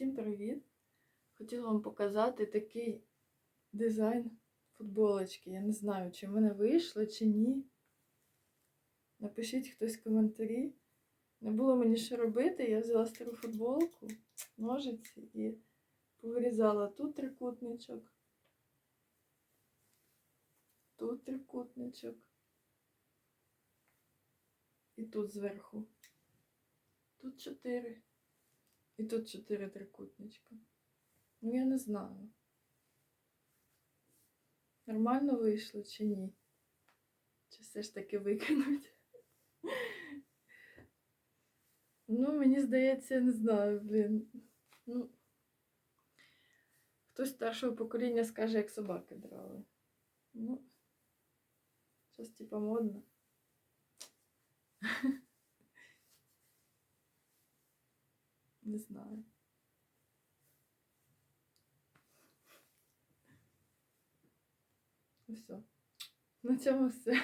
Всім привіт! Хотіла вам показати такий дизайн футболочки. Я не знаю, чи в мене вийшло, чи ні. Напишіть хтось в коментарі. Не було мені що робити, я взяла стару футболку, ножиці і повирізала тут трикутничок, тут трикутничок і тут зверху. Тут чотири. І тут чотири трикутничка. Ну, я не знаю. Нормально вийшло чи ні? Чи все ж таки викинуть? Ну, мені здається, я не знаю, блін. Ну, хтось старшого покоління скаже, як собаки драли. Ну, щось типа модно. Не знаю. Ну все. На цьому все.